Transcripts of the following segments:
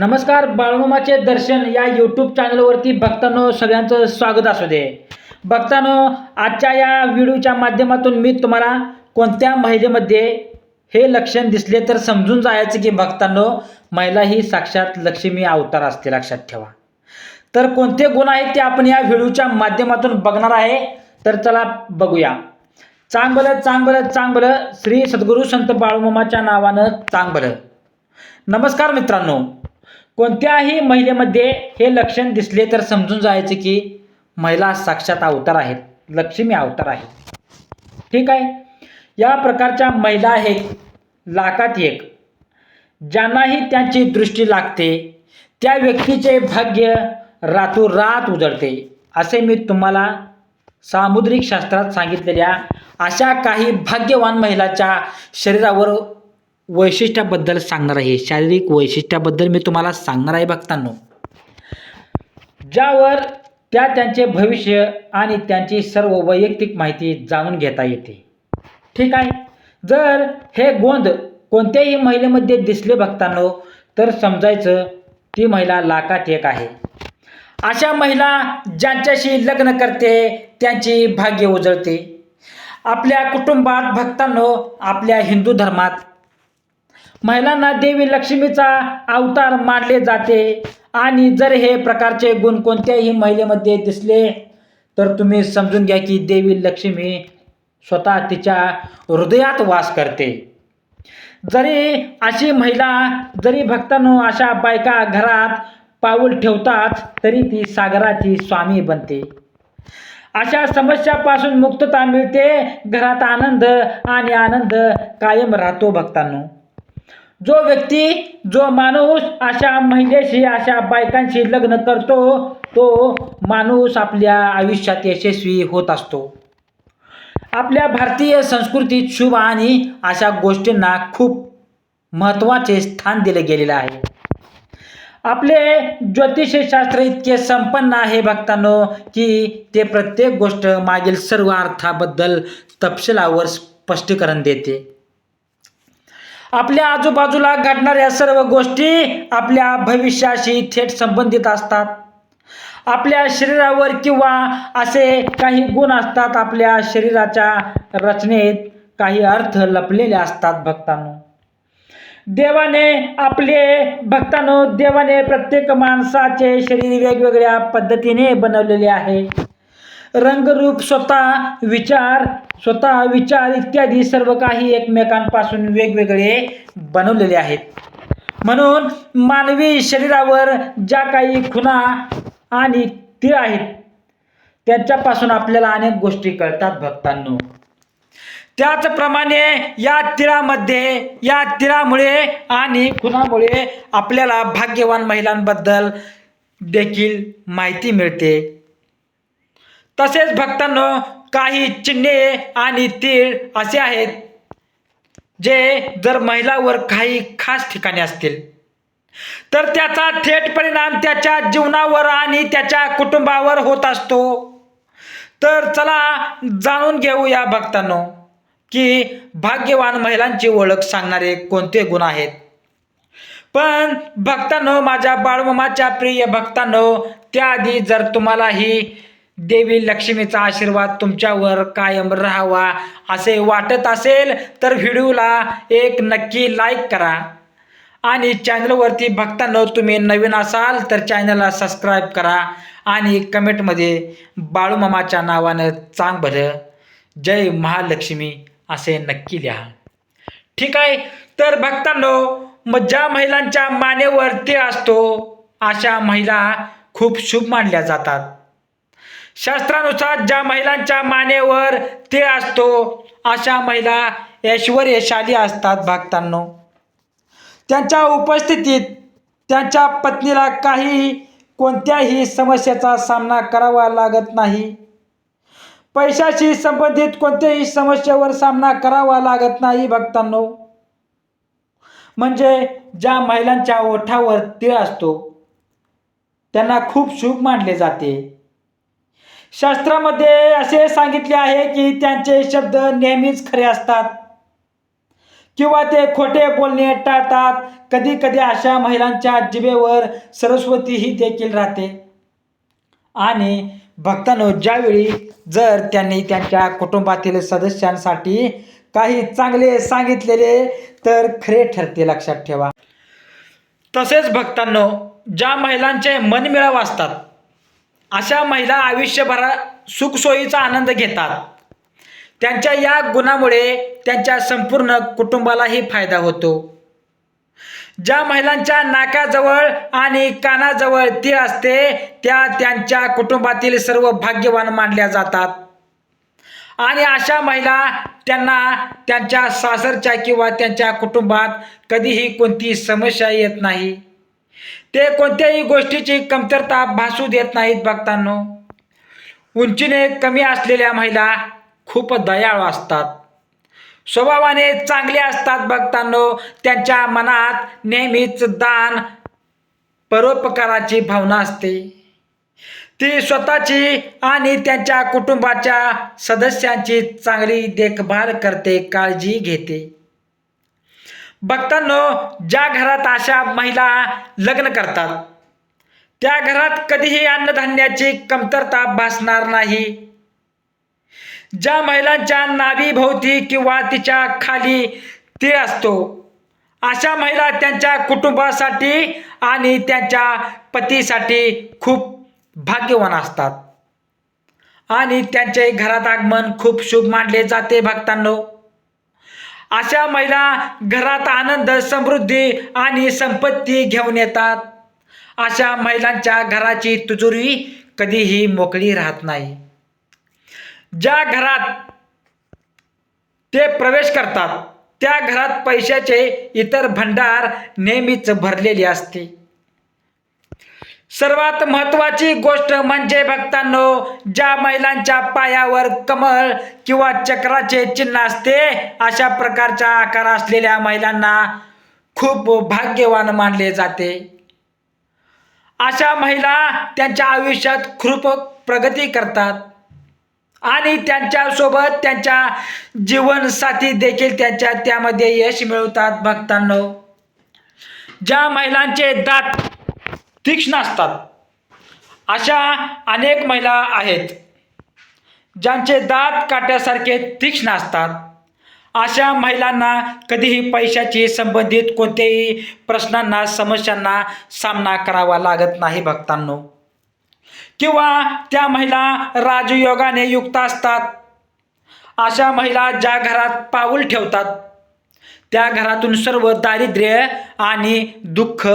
नमस्कार बाळमामाचे दर्शन या यूट्यूब चॅनलवरती भक्तांनो सगळ्यांचं स्वागत असू दे. भक्तांनो आजच्या या व्हिडिओच्या माध्यमातून मी तुम्हाला कोणत्या महिलेमध्ये हे लक्षण दिसले तर समजून जायचं की भक्तांनो महिला ही साक्षात लक्ष्मी अवतार असते लक्षात ठेवा. तर कोणते गुण आहेत ते आपण या व्हिडिओच्या माध्यमातून बघणार आहे तर चला बघूया. चांगलं चांगलं चांगलं श्री सद्गुरू संत बाळूमामाच्या नावानं चांगलं. नमस्कार मित्रांनो. कोणत्याही महिलेमध्ये हे लक्षण दिसले तर समजून जायचे की महिला साक्षात अवतार आहेत लक्ष्मी अवतार आहे ठीक आहे? या प्रकारच्या महिला आहेत लाखात एक. ज्यांनाही त्यांची दृष्टी लागते त्या व्यक्तीचे भाग्य रातोरात उजळते. असे मी तुम्हाला सामुद्रिक शास्त्रात सांगितलेल्या अशा काही भाग्यवान महिलाच्या शरीरावर वैशिष्ट्याबद्दल सांगणार आहे. शारीरिक वैशिष्ट्याबद्दल मी तुम्हाला सांगणार आहे भक्तांनो. ज्यावर त्या त्यांचे भविष्य आणि त्यांची सर्व वैयक्तिक माहिती जाणून घेता येते. ठीक आहे? जर हे गोंद कोणत्याही महिलेमध्ये दिसले बघताना तर समजायचं ती महिला लाकात एक आहे. अशा महिला ज्यांच्याशी लग्न करते त्यांची भाग्य उजळते. आपल्या कुटुंबात भक्तांनो आपल्या हिंदू धर्मात महिलांना देवी लक्ष्मीचा अवतार मानले जाते. आणि जर हे प्रकारचे गुण कोणत्याही महिलेमध्ये दिसले तर तुम्ही समजून घ्या की देवी लक्ष्मी स्वतः तिच्या हृदयात वास करते. जरी अशी महिला जरी भक्तांनो अशा बायका घरात पाऊल ठेवतात तरी ती सागराची स्वामी बनते. अशा समस्यापासून मुक्तता मिळते. घरात आनंद आणि आनंद कायम राहतो भक्तांनो. जो व्यक्ती जो माणूस अशा महिलेशी अशा बायकांशी लग्न करतो तो माणूस आपल्या आयुष्यात यशस्वी होत असतो. आपल्या भारतीय संस्कृतीत शुभ आणि अशा गोष्टींना खूप महत्त्वाचे स्थान दिले गेलेले आहे. आपले ज्योतिषशास्त्र इतके संपन्न आहे भक्तांनो की ते प्रत्येक गोष्ट मागील सर्व अर्थाबद्दल तपशिलावर स्पष्टीकरण देते. आपल्या आजूबाजूला घडणाऱ्या सर्व गोष्टी आपल्या भविष्याशी थेट संबंधित असतात. आपल्या शरीरावर किंवा असे काही गुण असतात आपल्या शरीराच्या रचनेत काही अर्थ लपलेले असतात भक्तांनो. देवाने आपले भक्तांनो देवाने प्रत्येक माणसाचे शरीर वेगवेगळ्या पद्धतीने बनवलेले आहे. रंगरूप स्वतः विचार स्वतः विचार इत्यादी सर्व काही एकमेकांपासून वेगवेगळे बनवलेले आहेत. म्हणून मानवी शरीरावर ज्या काही खुणा आणि तीळ आहेत त्यांच्यापासून आपल्याला अनेक गोष्टी कळतात भक्तांनो. त्याचप्रमाणे या तिळामध्ये या तिळामुळे आणि खुणामुळे आपल्याला भाग्यवान महिलांबद्दल देखील माहिती मिळते. तसेच भक्तांनो काही चिन्हे आणि तीळ असे आहेत जे जर महिलावर काही खास ठिकाणी असतील तर त्याचा थेट परिणाम त्याच्या जीवनावर आणि त्याच्या कुटुंबावर होत असतो. तर चला जाणून घेऊ या भक्तांनो की भाग्यवान महिलांची ओळख सांगणारे कोणते गुण आहेत. पण भक्तांनो माझ्या बाळमामाच्या प्रिय भक्तांनो त्याआधी जर तुम्हालाही देवी लक्ष्मीचा आशीर्वाद तुमच्यावर कायम राहावा. असे वाटत असेल तर व्हिडिओला एक नक्की लाईक करा. आणि चॅनलवरती बघताना तुम्ही नवीन असाल तर चॅनलला सबस्क्राईब करा. आणि कमेंटमध्ये बाळूमामाच्या नावानं चांग भलं जय महालक्ष्मी असे नक्की लिहा. ठीक आहे? तर भक्तांनो मग ज्या महिलांच्या मानेवरती असतो अशा महिला खूप शुभ मानल्या जातात. शास्त्रानुसार ज्या महिलांच्या मानेवर ते असतो अशा महिला ऐश्वर्यशाली असतात भक्तांनो. त्यांच्या उपस्थितीत त्यांच्या पत्नीला काही कोणत्याही समस्येचा सामना करावा लागत नाही. पैशाशी संबंधित कोणत्याही समस्येवर सामना करावा लागत नाही भक्तांनो. म्हणजे ज्या महिलांच्या ओठावर तीळ असतो त्यांना खूप शुभ मानले जाते. शास्त्रामध्ये असे सांगितले आहे की त्यांचे शब्द नेहमीच खरे असतात. किंवा ते खोटे बोलणे टाळतात. कधी कधी अशा महिलांच्या जिभेवर सरस्वती ही देखील राहते. आणि भक्तांनो ज्यावेळी जर त्यांनी त्यांच्या कुटुंबातील सदस्यांसाठी काही चांगले सांगितलेले तर खरे ठरते लक्षात ठेवा. तसेच भक्तांनो ज्या महिलांचे मनमिळाव असतात अशा महिला आयुष्यभरा सुखसोयीचा आनंद घेतात. त्यांच्या या गुणामुळे त्यांच्या संपूर्ण कुटुंबालाही फायदा होतो. ज्या महिलांच्या नाकाजवळ आणि कानाजवळ तीळ असते त्या त्यांच्या कुटुंबातील सर्व भाग्यवान मानल्या जातात. आणि अशा महिला त्यांना त्यांच्या सासरच्या किंवा त्यांच्या कुटुंबात कधीही कोणती समस्या येत नाही. ते कोणत्याही गोष्टीची कमतरता भासू देत नाहीत भक्तांनो. उंचीने कमी असलेल्या महिला खूप दयाळू असतात. स्वभावाने चांगले असतात भक्तांनो. त्यांच्या मनात नेहमीच दान परोपकाराची भावना असते. ती स्वतःची आणि त्यांच्या कुटुंबाच्या सदस्यांची चांगली देखभाल करते काळजी घेते. बघतानो ज्या घरात अशा महिला लग्न करतात त्या घरात कधीही अन्नधान्याची कमतरता भासणार नाही. ज्या महिलांच्या नाभीभोवती किंवा तिच्या खाली तीळ असतो अशा महिला त्यांच्या कुटुंबासाठी आणि त्यांच्या पतीसाठी खूप भाग्यवान असतात. आणि त्यांचे घरात आगमन खूप शुभ मानले जाते भक्तांनो अशा महिला घरात आनंद समृद्धी आणि संपत्ती घेऊन येतात. अशा महिलांच्या घराची तुजुरी कधीही मोकळी राहत नाही. ज्या घरात ते प्रवेश करतात त्या घरात पैशाचे इतर भंडार नेहमीच भरलेले असते. सर्वात महत्वाची गोष्ट म्हणजे भक्तांनो ज्या महिलांच्या पायावर कमळ किंवा चक्राचे चिन्ह असते अशा प्रकारचा आकार असलेल्या महिलांना खूप भाग्यवान मानले जाते. अशा महिला त्यांच्या आयुष्यात खूप प्रगती करतात आणि त्यांच्यासोबत त्यांच्या जीवनसाथी देखील त्यांच्या त्यामध्ये यश मिळवतात भक्तांनो. ज्या महिलांचे दात तीक्ष्ण असतात. अशा अनेक महिला आहेत ज्यांचे दात काट्यासारखे तीक्ष्ण असतात. अशा महिलांना कधीही पैशाची संबंधित कोणत्याही प्रश्नांना समस्यांना सामना करावा लागत नाही भक्तांनो. किंवा त्या महिला राजयोगाने युक्त असतात. अशा महिला ज्या घरात पाऊल ठेवतात त्या घरातून सर्व दारिद्र्य आणि दुःख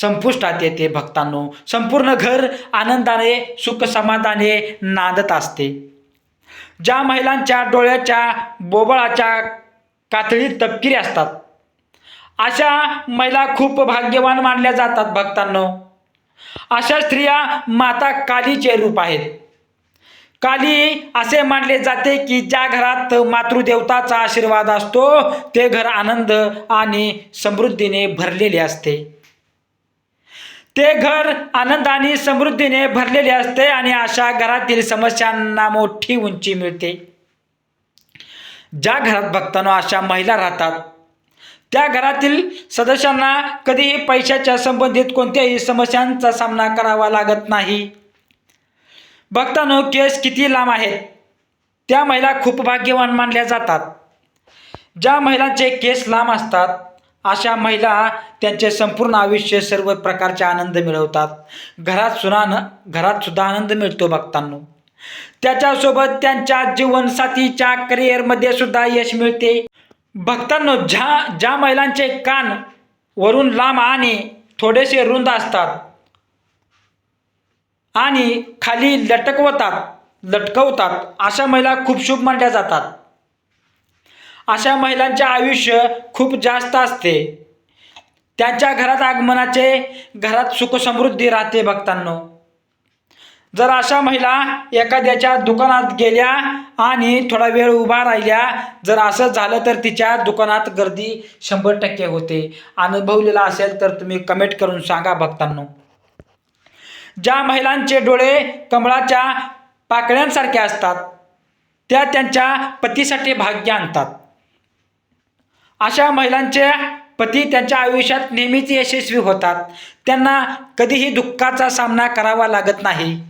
संपुष्टात येते भक्तांनो. संपूर्ण घर आनंदाने सुख समाधाने नांदत असते. ज्या महिलांच्या डोळ्याच्या बोबळाच्या कातळीत तपकिरी असतात अशा महिला खूप भाग्यवान मानल्या जातात भक्तांनो. अशा स्त्रिया माता कालीचे रूप आहेत. काली असे मानले जाते की ज्या घरात मातृदेवताचा आशीर्वाद असतो ते घर आनंद आणि समृद्धीने भरलेले असते. ते घर आनंद आणि समृद्धीने भरलेले असते आणि अशा घरातील समस्यांना मोठी उंची मिळते. ज्या घरात भक्तांनो अशा महिला राहतात त्या घरातील सदस्यांना कधीही पैशाच्या संबंधित कोणत्याही समस्यांचा सामना करावा लागत नाही. भक्तांनो केस किती लांब आहेत? त्या महिला खूप भाग्यवान मानल्या जातात. ज्या महिलांचे केस लांब असतात अशा महिला त्यांचे संपूर्ण आयुष्य सर्व प्रकारचे आनंद मिळवतात. घरात सुना घरात सुद्धा आनंद मिळतो भक्तांनो. त्याच्यासोबत त्यांच्या जीवनसाथीच्या करिअरमध्ये सुद्धा यश मिळते. भक्तांनो ज्या ज्या महिलांचे कान वरून लांब आणि थोडेसे रुंद असतात आणि खाली लटकवतात लटकवतात अशा महिला खूप शुभ मानल्या जातात. अशा महिलांचे आयुष्य खूप जास्त असते. त्यांच्या घरात आगमनाचे घरात सुखसमृद्धी राहते भक्तांनो. जर अशा महिला एखाद्याच्या दुकानात गेल्या आणि थोडा वेळ उभा राहिल्या जर असं झालं तर तिच्या दुकानात गर्दी शंभर टक्के होते. अनुभवलेला असेल तर तुम्ही कमेंट करून सांगा भक्तांनो. ज्या महिलांचे डोळे कमळाच्या पाकळ्यांसारखे असतात त्या त्यांच्या पतीसाठी भाग्य आणतात. अशा महिलांचे पती त्यांच्या आयुष्यात नेहमीच यशस्वी होतात. त्यांना कधीही दुःखाचा सामना करावा लागत नाही.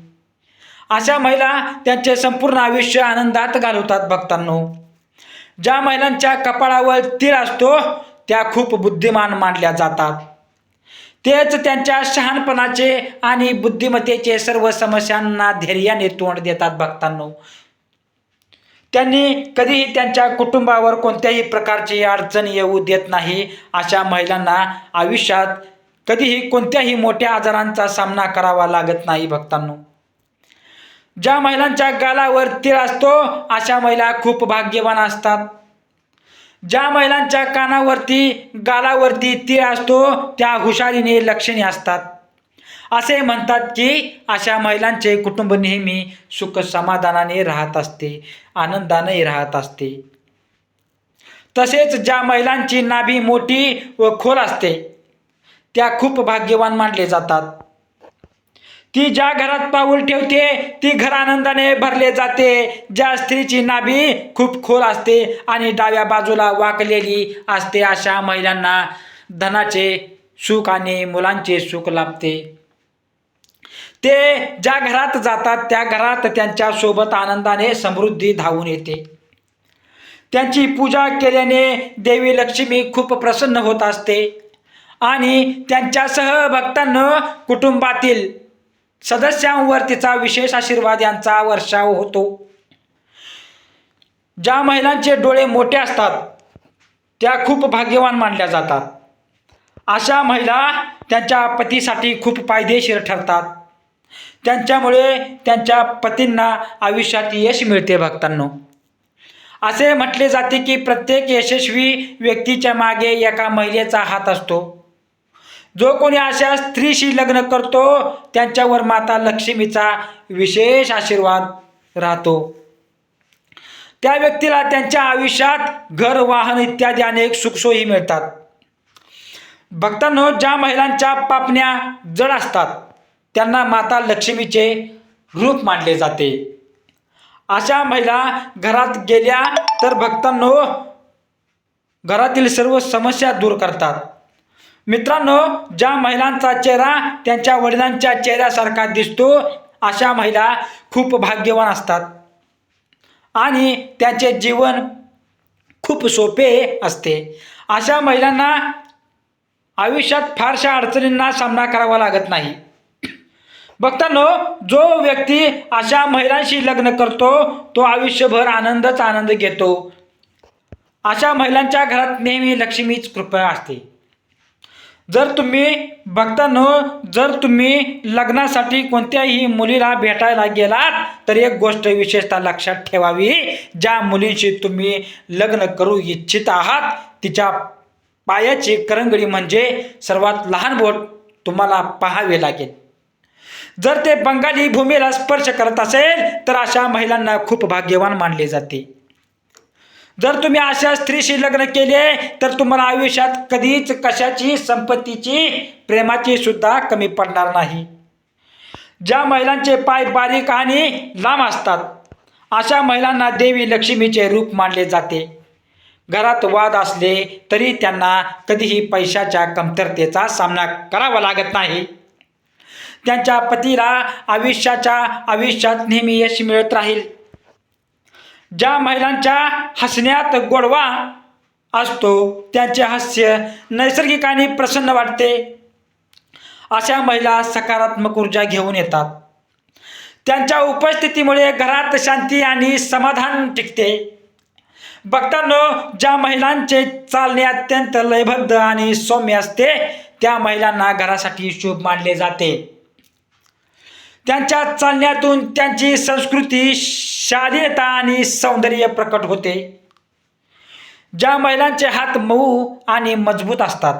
अशा महिला त्यांचे संपूर्ण आयुष्य आनंदात घालवतात भक्तांनो. ज्या महिलांच्या कपाळावर तीळ असतो त्या खूप बुद्धिमान मानल्या जातात. तेच त्यांच्या शहाणपणाचे आणि बुद्धिमत्तेचे सर्व समस्यांना धैर्याने तोंड देतात भक्तांनो. त्यांनी कधीही त्यांच्या कुटुंबावर कोणत्याही प्रकारची अडचण येऊ देत नाही. अशा महिलांना आयुष्यात कधीही कोणत्याही मोठ्या आजारांचा सामना करावा लागत नाही भक्तांनो. ज्या महिलांच्या गालावर तीळ असतो अशा महिला खूप भाग्यवान असतात. ज्या महिलांच्या कानावरती गालावरती तीळ असतो त्या हुशारीने लक्षणी असतात. असे म्हणतात की अशा महिलांचे कुटुंब नेहमी सुख समाधानाने राहत असते आनंदाने राहत असते. तसेच ज्या महिलांची नाभी मोठी व खोल असते त्या खूप भाग्यवान मानले जातात. ती ज्या घरात पाऊल ठेवते ती घर आनंदाने भरले जाते. ज्या स्त्रीची नाभी खूप खोल असते आणि डाव्या बाजूला वाकलेली असते अशा महिलांना धनाचे सुख आणि मुलांचे सुख लाभते. ते ज्या घरात जातात त्या घरात त्यांच्यासोबत आनंदाने समृद्धी धावून येते. त्यांची पूजा केल्याने देवी लक्ष्मी खूप प्रसन्न होत असते आणि त्यांच्यासह भक्तांना कुटुंबातील सदस्यांवर तिचा विशेष आशीर्वाद यांचा वर्षाव होतो. ज्या महिलांचे डोळे मोठे असतात त्या खूप भाग्यवान मानल्या जातात. अशा महिला त्यांच्या पतीसाठी खूप फायदेशीर ठरतात. त्यांच्यामुळे त्यांच्या पतींना आयुष्यात यश मिळते भक्तांनो. असे म्हटले जाते की प्रत्येक यशस्वी व्यक्तीच्या मागे एका महिलेचा हात असतो. जो कोणी अशा स्त्रीशी लग्न करतो त्यांच्यावर माता लक्ष्मीचा विशेष आशीर्वाद राहतो. त्या व्यक्तीला त्यांच्या आयुष्यात घर वाहन इत्यादी अनेक सुखसोयी मिळतात. भक्तांनो ज्या महिलांच्या पापण्या जड असतात त्यांना माता लक्ष्मीचे रूप मानले जाते. अशा महिला घरात गेल्या तर भक्तांनो घरातील सर्व समस्या दूर करतात. मित्रांनो ज्या महिलांचा चेहरा त्यांच्या वडिलांच्या चेहऱ्यासारखा दिसतो अशा महिला खूप भाग्यवान असतात. आणि त्यांचे जीवन खूप सोपे असते. अशा महिलांना आयुष्यात फारशा अडचणींना सामना करावा लागत नाही. बघतानो जो व्यक्ती अशा महिलांशी लग्न करतो तो आयुष्यभर आनंदच आनंद घेतो. अशा महिलांच्या घरात नेहमी लक्ष्मीच कृपा असते. जर तुम्ही बघतानो जर तुम्ही लग्नासाठी कोणत्याही मुलीला भेटायला गेलात तर एक गोष्ट विशेषतः लक्षात ठेवावी ज्या मुलींशी तुम्ही लग्न करू इच्छित आहात तिच्या पायाची करंगडी म्हणजे सर्वात लहान बोट तुम्हाला पाहावे लागेल. जर ते बंगाली भूमीला स्पर्श करत असेल तर अशा महिलांना खूप भाग्यवान मानले जाते. जर तुम्ही अशा स्त्रीशी लग्न केले तर तुम्हाला आयुष्यात कधीच कशाची संपत्तीची प्रेमाची सुद्धा कमी पडणार नाही. ज्या महिलांचे पाय बारीक आणि लांब असतात अशा महिलांना देवी लक्ष्मीचे रूप मानले जाते. घरात वाद असले तरी त्यांना कधीही पैशाच्या कमतरतेचा सामना करावा लागत नाही. त्यांच्या पतीला आयुष्याच्या आयुष्यात नेहमी यश मिळत राहील. ज्या महिलांच्या हसण्यात गोडवा असतो त्यांचे हास्य नैसर्गिक आणि प्रसन्न वाटते. अशा महिला सकारात्मक ऊर्जा घेऊन येतात. त्यांच्या उपस्थितीमुळे घरात शांती आणि समाधान टिकते. बघताना ज्या महिलांचे चालणे अत्यंत लयबद्ध आणि सौम्य असते त्या महिलांना घरासाठी शुभ मानले जाते. त्यांच्या चालण्यातून त्यांची संस्कृती शालीनता आणि सौंदर्य प्रकट होते. ज्या महिलांचे हात मऊ आणि मजबूत असतात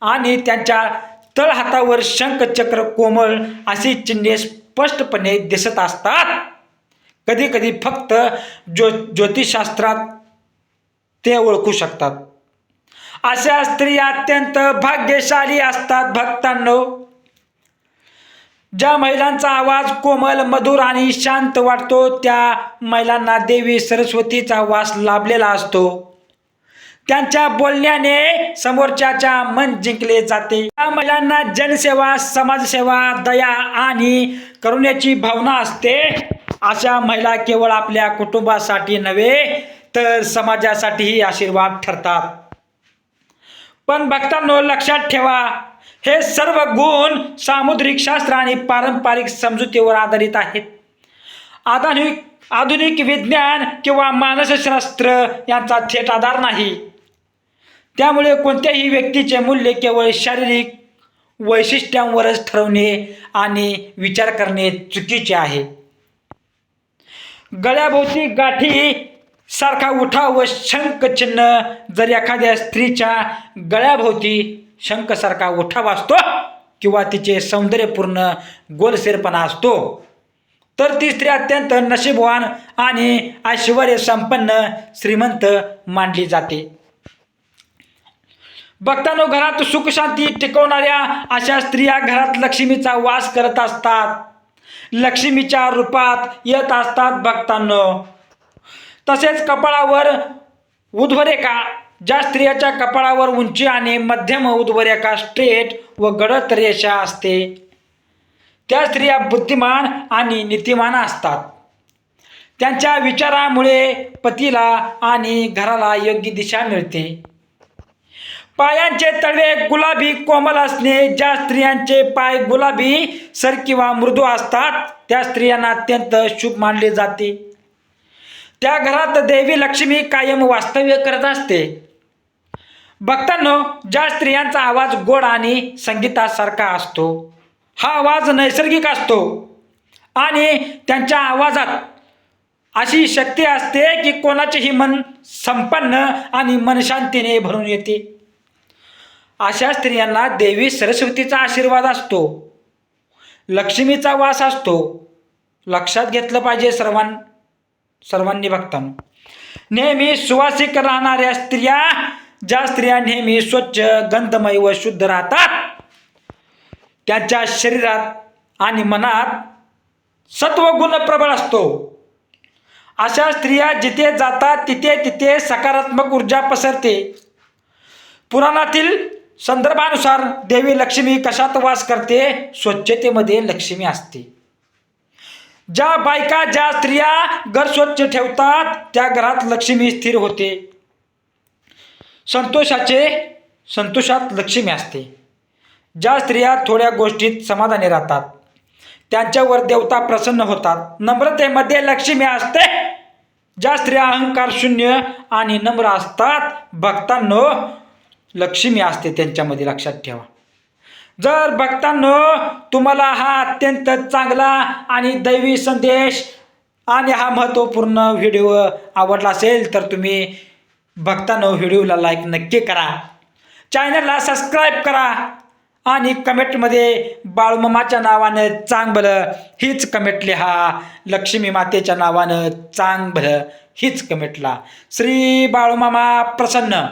आणि त्यांच्या तळहातावर शंखचक्र कोमल अशी चिन्हे स्पष्टपणे दिसत असतात. कधी कधी फक्त ज्यो ज्योतिषशास्त्रात ते ओळखू शकतात. अशा स्त्रिया अत्यंत भाग्यशाली असतात भक्तांनो. ज्या महिलांचा आवाज कोमल मधुर आणि शांत वाटतो त्या महिलांना देवी सरस्वतीचा वास लाभलेला असतो. त्यांच्या बोलण्याने समोरच्याच्या मन जिंकले जाते. या महिलांना जनसेवा समाजसेवा दया आणि करुण्याची भावना असते. अशा महिला केवळ आपल्या कुटुंबासाठी नव्हे तर समाजासाठीही आशीर्वाद ठरतात. पण भक्तांनो लक्षात ठेवा हे सर्व गुण सामुद्रिक शास्त्र आणि पारंपरिक समजुतीवर आधारित आहेत. आधुनिक आधुनिक विज्ञान किंवा मानसशास्त्र यांचा थेट आधार नाही. त्यामुळे कोणत्याही व्यक्तीचे मूल्य केवळ शारीरिक वैशिष्ट्यांवरच ठरवणे आणि विचार करणे चुकीचे आहे. गळ्याभोवती गाठी सारखा उठाव व शंख चिन्ह जर एखाद्या स्त्रीच्या गळ्याभोवती शंखसारखा उठाव असतो किंवा तिचे सौंदर्यपूर्ण गोलसेरपणा असतो. तर ती स्त्री अत्यंत नशीबवान आणि ऐश्वर संपन्न श्रीमंत मानली जाते. भक्तांनो घरात सुखशांती टिकवणाऱ्या अशा स्त्रिया घरात लक्ष्मीचा वास करत असतात. लक्ष्मीच्या रूपात येत असतात भक्तांनो. तसेच कपाळावर उध्वरेखा ज्या स्त्रियाच्या कपाळावर उंची आणि मध्यम उध्वरेखा स्ट्रेट व गडद रेषा असते त्या स्त्रिया बुद्धिमान आणि नीतिमान असतात. त्यांच्या विचारामुळे पतीला आणि घराला योग्य दिशा मिळते. पायांचे तळवे गुलाबी कोमल असणे ज्या स्त्रियांचे पाय गुलाबी सर किंवा मृदू असतात त्या स्त्रियांना अत्यंत शुभ मानले जाते. त्या घरात देवी लक्ष्मी कायम वास्तव्य करत असते. बघताना ज्या स्त्रियांचा आवाज गोड आणि संगीतासारखा असतो हा आवाज नैसर्गिक असतो. आणि त्यांच्या आवाजात अशी शक्ती असते की कोणाचेही मन संपन्न आणि मनशांतीने भरून येते. अशा स्त्रियांना देवी सरस्वतीचा आशीर्वाद असतो. लक्ष्मीचा वास असतो. लक्षात घेतलं पाहिजे सर्वां सर्वांनी भक्तांना. नेहमी सुवासिक राहणाऱ्या स्त्रिया ज्या स्त्रिया नेहमी स्वच्छ गंधमय व शुद्ध राहतात त्यांच्या शरीरात आणि मनात सत्वगुण प्रबळ असतो. अशा स्त्रिया जिथे जातात तिथे तिथे सकारात्मक ऊर्जा पसरते. पुराणातील संदर्भानुसार देवी लक्ष्मी कशात वास करते? स्वच्छतेमध्ये लक्ष्मी असते. ज्या बायका ज्या स्त्रिया घर स्वच्छ ठेवतात त्या घरात लक्ष्मी स्थिर होते. संतोषाचे संतोषात लक्ष्मी असते. ज्या स्त्रिया थोड्या गोष्टीत समाधानी राहतात त्यांच्यावर देवता प्रसन्न होतात. नम्रतेमध्ये लक्ष्मी असते. ज्या स्त्रिया अहंकार शून्य आणि नम्र असतात भक्तांनो लक्ष्मी असते त्यांच्यामध्ये लक्षात ठेवा. जर भक्तांनो तुम्हाला हा अत्यंत चांगला आणि दैवी संदेश आणि हा महत्त्वपूर्ण व्हिडिओ आवडला असेल तर तुम्ही भक्तांनो व्हिडिओला लाईक नक्की करा. चॅनलला सबस्क्राईब करा. आणि कमेंटमध्ये बाळूमामाच्या नावानं चांग भलं हीच कमेंट लिहा. लक्ष्मी मातेच्या नावानं चांग भलं हीच कमेंटला श्री बाळूमामा प्रसन्न.